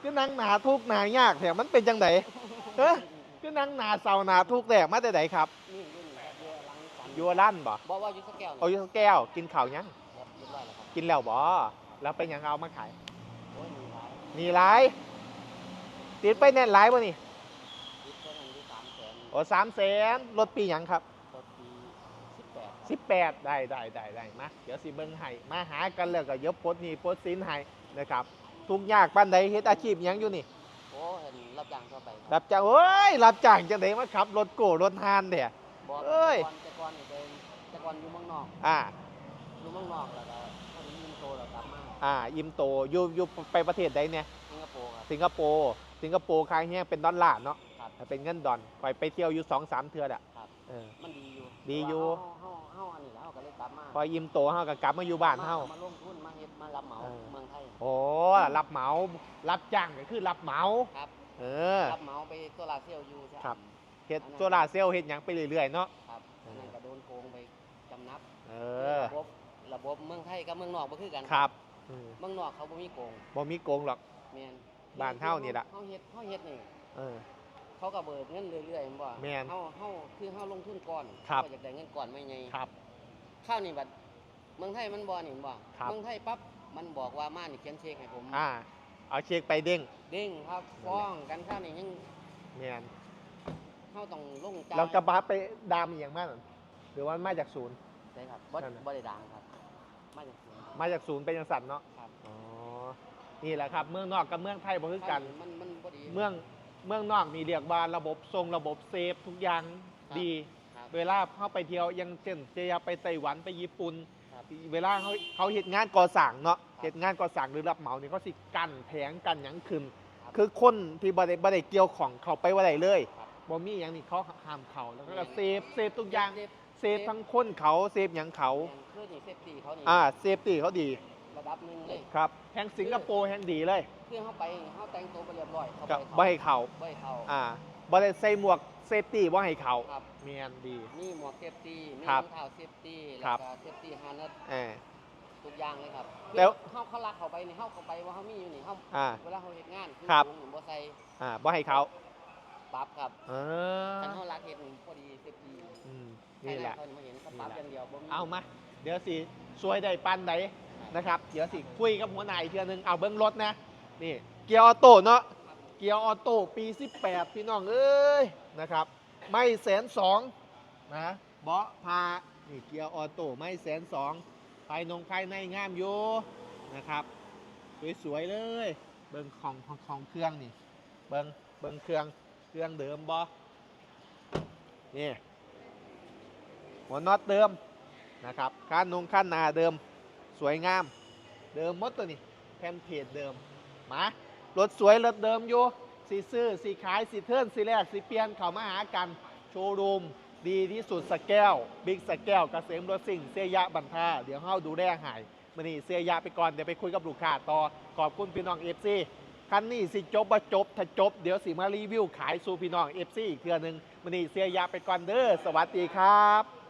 คือนั่งหนาทุกข์หนายากแถมมันเป็นจังไดเฮ้คือนั่งหนาเศร้าหนาทุกข์แหละมาแต่ไหนครับนี่รุ่นแบบเยอะลังสันอยัวลั่นบ่บอกว่าอยุสแก้วเอาอยู่แก้วกินข้าวยังครับเรียบร้อยแล้วครับกินแล้วบ่แล้วเป็นหยังเอามาขายโอ้ยมีหลายมีหลายติดไปแน่นหลายบ่นี่คิดเท่านั้นที่สามแสนโอ้สามแสนรถปีหยังครับต่อปีสิบแปดสิบแปดได้ได้ได้ได้มาเดี๋ยวสิเบิ้งให้มาหากันแล้วก็ยกโพสต์นี่โพสต์สินให้นะครับ ทุกยากปานใดเฮ็ดอาชีพหยังอยู่นี่ โอ้เห็นรับจ้างทั่วไปครับจ้างเอ้ยรับจ้างจังไดมาขับรถโก้รถฮานเด้บอกเอ้ย แต่ก่อนแต่ก่อนนี่เป็นแต่ก่อนอยู่เมืองนอกอ่า อยู่เมืองนอกแล้วก็ตอนนี้ยิมโตแล้วกลับมาอ่ายิมโตอยู่อยู่ไปประเทศใดเนี่ย สิงคโปร์ครับ สิงคโปร์ สิงคโปร์ค้างแห้งเป็นดอลลาร์เนาะครับถ้าเป็นเงินดอนไปไปเที่ยวอยู่สองสามเทื่ออะครับ เออ มันดีอยู่ดีอยู่เฮาเฮา เฮาอันนี้แล้วเฮาก็เลยกลับมาพอยิมโตเฮาก็กลับมาอยู่บ้านเฮา มาลงทุนมาเฮ็ดมารับเหมาเออ เมืองไทย โอ้รับเหมา รับจ้างก็คือรับเหมา ครับ เออ รับเหมาไปโซลาร์เซลล์อยู่ใช่ครับ เฮ็ดโซลาร์เซลล์เฮ็ดหยังไปเรื่อยๆเนาะ ครับอันนั้นก็โดนโกงไปจำนับเออ ระบบระบบเมืองไทยกับเมืองนอกบ่คือกันครับเออเมืองนอกเขาบ่มีโกงบ่มีโกงหรอก แม่นบ้านเฮานี่ล่ะ เฮาเฮ็ดเฮาเฮ็ดนี่ เออ เขาก็เบิกเงินเรื่อยๆแม่นบ่แม่นเฮาเฮาคือเฮาลงทุนก่อนครับ เฮาอยากได้เงินก่อนไม่ใหญ่ครับ ข้าวนี่บัดเมืองไทยมันบ่นี่บ่ครับ เมืองไทยปั๊บมันบอกว่ามานี่เขียนเช็คให้ผมอ่า เอาเช็คไปเด้งเด้งครับฟ้องกันข้าวนี่ยังแม่นเฮาต้องลงจ่ายแล้วกระบะไปดามอหย่างมากหรือว่ามาจากศูนย์ใช่ครับบ่นั่นน่ะ บ่ได้ดังครับ มาจากสวนมาจากศูนย์เป็นจังสันเนาะครับอ๋อนี่แหละครับ เมืองนอกกับเมืองไทยบ่คือกัน มันมันบ่ดีเมือง เมืองนอกนี่เรียกว่าระบบทรงระบบเซฟทุกอย่างครับดี ครับ เวลาเข้าไปเที่ยวอยังเช่นเจียไปไต้หวันไปญี่ปุ่น ครับ เวลาเขาเขาเห็ดงานก่อสร้างเนาะครับเห็ดงานก่อสร้างหรือรับเหมาเนี่ยเขาสิกันแผงกันหยังขึ้น ครับคือคนที่บ่ได้บ่ได้เกี่ยวของเขาไปว่าได้เลยครับ บ่มีอย่างนี้เขาห้ามเขาแล้วก็แม่นเซฟเซฟทุกอย่างเซฟเซฟทั้งคนเขาเซฟหยังเขา คือนี่เซฟตี้เขานี่อ่าเซฟตี้เขาดีระ ดับหนึงเลยครับแห่งสิงคโปร์แห่งดีเลยคือเขาไปเขาแต่งตัวไปเรียบร้อยเขากับไปบ่ให้เขาบ่ให้เขาอ่าบ่ได้ใส่หมวกเซฟตี้บ่ให้เขาครับเมียนดีมีหมวกเซฟตี้มีครัรบองเท้าเซฟตี้ครัแล้วบก็เซฟตี้ฮาร์เนสเออทุกอย่างเลยครับแล้วคือเขาเขาลักเขาไปนี่เขาเขาไปว่าเขามีอยู่นี่เขาอ่าเวลาเขาเฮ็ดงานคือครับสูงหรือบ่ใส่อ่าบ่ให้เขาปรับครับเออคันเขาลักเฮ็ดนี่พอดีเซฟตี้อืมนี่แหละภายใเขานี่มาเห็นเขาปรับนี่แหละอย่างเดียวบ่มีเอามาเดี๋ยวสิช่วยได้ปันไหน นะครับ เดี๋ยวสิคุยกับหัวหน้าอีกเทื่อนึงเอาเบิ้องรถนะ นี่ เกียร์ออโต้เนาะ เกียร์ออโต้ปี 18 พี่น้องเอ้ยนะครับ ไม่แสนสองนะเบาะพา นี่เกียร์ออโต้ไม่แสนสองภายนงภายในงามอยู่นะครับ สวยๆเลย เบิ้งของของของเครื่องนี่ เบิ้งเบิ้งเครื่องเครื่องเดิมบอนี่หัวน็อตเดิมนะครับข้นนงข้นนาเดิม สวยงาม เดิมหมดตัวนี้แผ่นเพจเดิมมารถสวยรถเดิมอยู่สีซื้อสีขายสีเทิร์นสีแรกสีเปลี่ยนเขามาหากันโชว์รูมดีที่สุดสแก้วบิ๊กสแก้วกเกษมรถสิ่งเสียยะบันทาเดี๋ยวเฮาดูแลหายมื่อนี้เสียยะไปก่อนเดี๋ยวไปคุยกับลูกค้าต่อขอบคุณพี่น้องเอฟซีคันนี้สิจบบ่จบถ้าจบ เดี๋ยวสิมารีวิวขายสู่พี่น้องเอฟซีอีกเทื่อนึงมื่อนี้เสียยะไปก่อนเด้อสวัสดีครับ